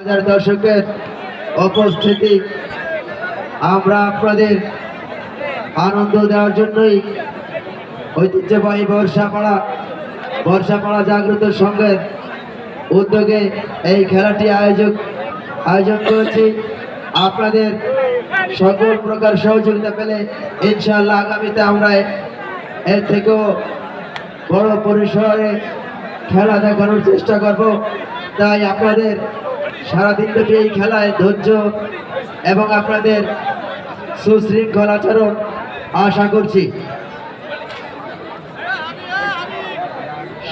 হাজার দর্শকের উপস্থিতি আমরা আপনাদের আনন্দ দেওয়ার জন্যই ঐতিহ্যবাহী বর্ষাপাড়া বর্ষাপাড়া জাগ্রত সংঘের উদ্যোগে এই খেলাটি আয়োজক, আয়োজন করেছি। আপনাদের সকল প্রকার সহযোগিতা পেলে ইনশাআল্লাহ আগামীতে আমরা এর থেকেও বড় পরিসরে খেলা দেখানোর চেষ্টা করব। তাই আপনাদের সারাদিন ব্যাপী এই খেলায় ধৈর্য এবং আপনাদের সুশৃঙ্খল আচরণ আশা করছি।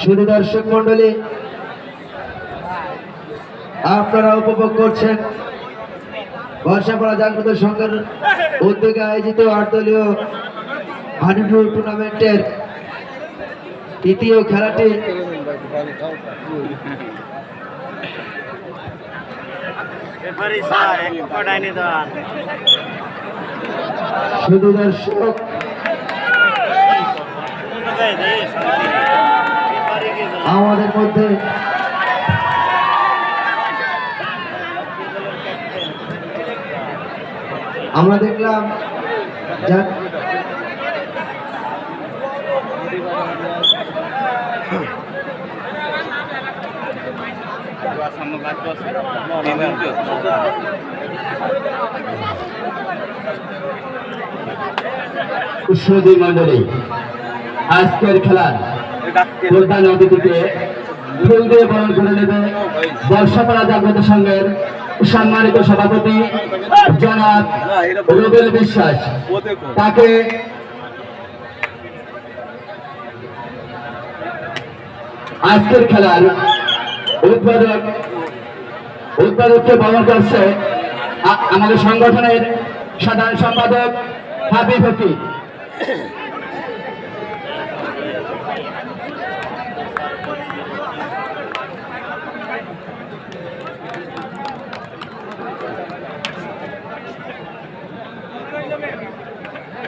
শুধু দর্শক মন্ডলী আপনারা উপভোগ করছেন বর্ষাপাড়া জাগ্রত সংঘের উদ্যোগে আয়োজিত আটদলীয় হানিডু টুর্নামেন্টের তৃতীয় খেলাটি রেফারি স্যার এক কটাইনি দেওয়ান শুধু দর্শক আমাদের মধ্যে আমরা দেখলাম সুদী মন্ডলী আজকের খেলার প্রধান অতিথিকে ফুল দিয়ে বরণ করে নেবে বর্ষাপাড়া জাগ্রত সংঘের সম্মানিত সভাপতি জনাব রুবেল বিশ্বাস। তাকে আজকের খেলার উদ্বোধক উৎপাদককে বরণ করছে আমাদের সংগঠনের সাধারণ সম্পাদক হাবিব হকি।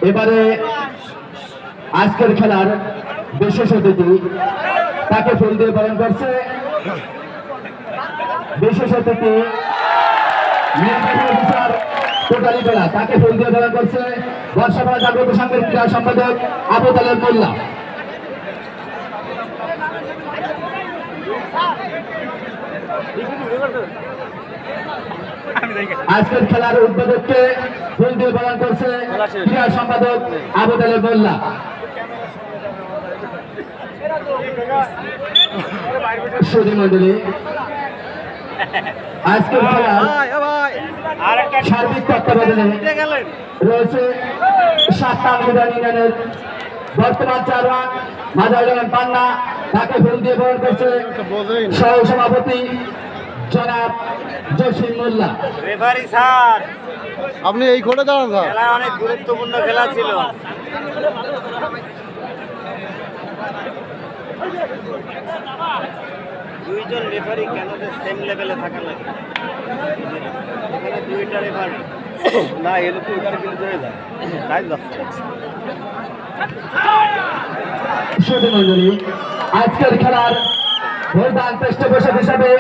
এবারে আজকের খেলার বিশেষ অতিথি তাকে ফুল দিয়ে পালন করছে। বিশেষ অতিথি অফিসার তাকে ফুল দিয়ে পালন করছে বর্ষাপাড়া জাগ্রত সংঘের ক্রীড়া সম্পাদক আবু তালেব মোল্লা। আজকের খেলার উদ্বোধককে ফুল দিয়ে পালন করছে ক্রীড়া সম্পাদক আবু তালেব মোল্লা। সুধী মন্ডলী আজকের খেলা আর একটা সার্বিক তত্ত্বাবধানে রয়েছে সাতটা অনুদান ইউনিয়নের বর্তমান চেয়ারম্যান মাজার পান্না তাকে ফুল দিয়ে বরণ করছে সহ সভাপতি জনাব জসিম মোল্লা। রেফারি স্যার আপনি এই কোটে দাঁড়ান স্যার। অনেক গুরুত্বপূর্ণ খেলা ছিল। দুইজন রেফারি কেন সেম লেভেলে থাকা লাগে? এখানে দুইটা রেফারি না এলে তো কিন্তু হয়ে যায়। তাই যাচ্ছে আজকের খেলার প্রধান পৃষ্ঠপোষক হিসাবে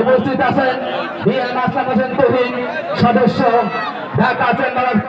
উপস্থিত আছেন বি এম আসলাম হোসেন তহিন সদস্য ঢাকা চেম্বার